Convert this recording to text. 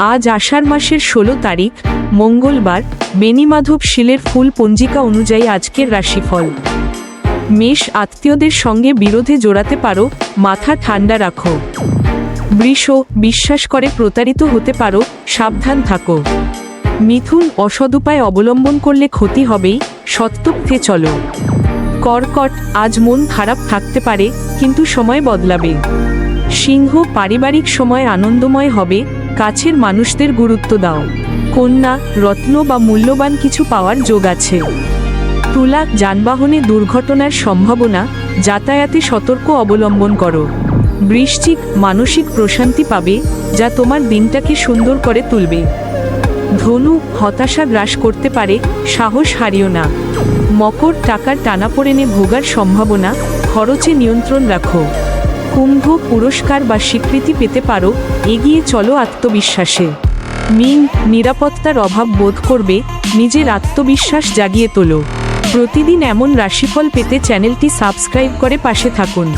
আজ আষাঢ় মাসের ষোলো তারিখ, মঙ্গলবার বেনিমাধব শিলের ফুল পঞ্জিকা অনুযায়ী আজকের রাশিফল। মেষ আত্মীয়দের সঙ্গে বিরোধে জোড়াতে পারো, মাথা ঠান্ডা রাখো। বৃষ, বিশ্বাস করে প্রতারিত হতে পারো, সাবধান থাকো। মিথুন অসদুপায় অবলম্বন করলে ক্ষতি হবেই সত্যপথে চলো। কর্কট, আজ মন খারাপ থাকতে পারে, কিন্তু সময় বদলাবে। সিংহ, পারিবারিক সময় আনন্দময় হবে কাছের মানুষদের গুরুত্ব দাও। কন্যা, রত্ন বা মূল্যবান কিছু পাওয়ার যোগ আছে। তুলা, যানবাহনে দুর্ঘটনার সম্ভাবনা, যাতায়াতে সতর্ক অবলম্বন করো। বৃশ্চিক, মানসিক প্রশান্তি পাবে, যা তোমার দিনটাকে সুন্দর করে তুলবে। ধনু, হতাশা গ্রাস করতে পারে, সাহস হারিও না। মকর, টাকার টানাপোড়েনে ভোগার সম্ভাবনা, খরচে নিয়ন্ত্রণ রাখো। কুম্ভ পুরস্কার বা স্বীকৃতি পেতে পারো, এগিয়ে চলো আত্মবিশ্বাসে। মিন, নিরাপত্তার অভাব বোধ করবে, নিজের আত্মবিশ্বাস জাগিয়ে তোলো। প্রতিদিন এমন রাশিফল পেতে চ্যানেলটি সাবস্ক্রাইব করে পাশে থাকুন।